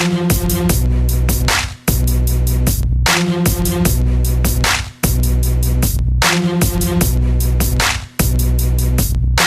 Thank you.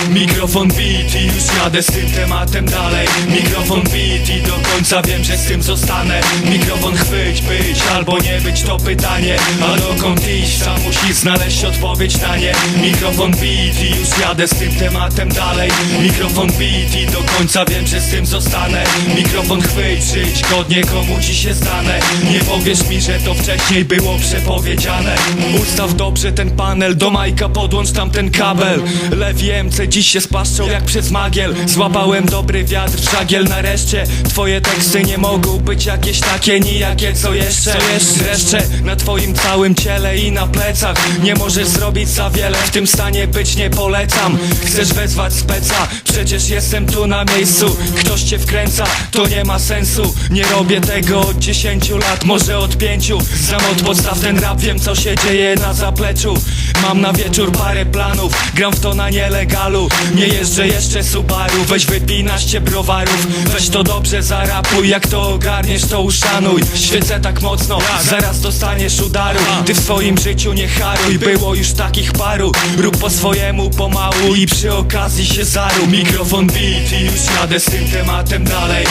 Mikrofon beat i już jadę z tym tematem dalej. Mikrofon beat i do końca wiem, że z tym zostanę. Mikrofon chwyć, być albo nie być to pytanie. A dokąd iść, sam musisz znaleźć odpowiedź na nie. Mikrofon beat i już jadę z tym tematem dalej. Mikrofon beat i do końca wiem, że z tym zostanę. Mikrofon chwyć, żyć godnie komu ci się stanę. Nie powiesz mi, że to wcześniej było przepowiedziane. Ustaw dobrze ten panel, do majka podłącz tam ten kabel Lewi MC dziś się spaszczą jak przez magiel. Złapałem dobry wiatr w żagiel. Nareszcie Twoje teksty nie mogą być jakieś takie nijakie co jeszcze? Dreszcze na twoim całym ciele i na plecach. Nie możesz zrobić za wiele, w tym stanie być nie polecam. Chcesz wezwać speca, przecież jestem tu na miejscu. Ktoś cię wkręca, to nie ma sensu. Nie robię tego od 10 lat, może od pięciu. Znam od podstaw ten rap, wiem co się dzieje na zapleczu. Mam na wieczór parę planów, gram w to na nielegalu Nie jeżdżę jeszcze Subaru, weź wypij naście browarów. Weź to dobrze zarapuj, jak to ogarniesz to uszanuj. Świecę tak mocno, zaraz dostaniesz udaru. Ty w swoim życiu nie haruj, było już takich paru. Rób po swojemu pomału i przy okazji się zaru. Mikrofon beat i już jadę z tym tematem dalej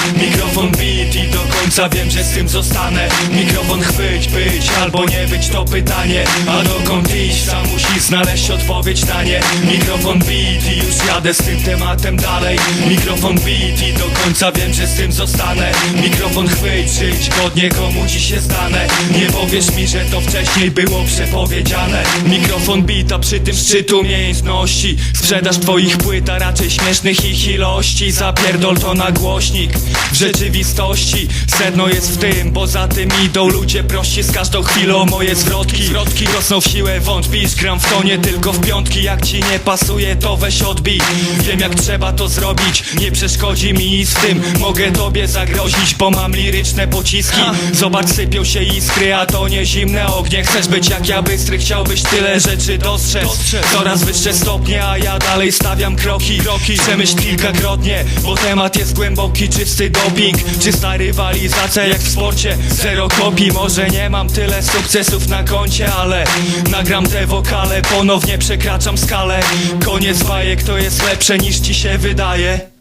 końca wiem, że z tym zostanę. Mikrofon chwyć, być albo nie być to pytanie. A dokąd iść, sam musisz znaleźć odpowiedź na nie. Mikrofon beat i już jadę z tym tematem dalej. Mikrofon beat i do końca wiem, że z tym zostanę. Mikrofon chwyć, żyć godnie komu ci się stanę. Nie powiesz mi, że to wcześniej było przepowiedziane. Mikrofon beat, a przy tym szczytu umiejętności. Sprzedaż twoich płyt, a raczej śmiesznych ich ilości. Zapierdol to na głośnik W rzeczywistości sedno jest w tym, bo za tym idą ludzie prości z każdą chwilą. Moje zwrotki Zwrotki rosną w siłę, wątpisz, gram w to nie tylko w piątki. Jak ci nie pasuje, to weź odbij. Wiem jak trzeba to zrobić, nie przeszkodzi mi nic w tym. Mogę tobie zagrozić, bo mam liryczne pociski. Zobacz, sypią się iskry, a to nie zimne ognie. Chcesz być jak ja bystry, chciałbyś tyle rzeczy dostrzec. Coraz wyższe stopnie, a ja dalej stawiam kroki. Kroki, przemyśl kilkakrotnie, bo temat jest głęboki Czysty doping, czysta rywalizacja jak w sporcie Zero kopii, może nie mam tyle sukcesów na koncie Ale nagram te wokale, ponownie przekraczam skalę. Koniec bajek, to jest lepsze niż ci się wydaje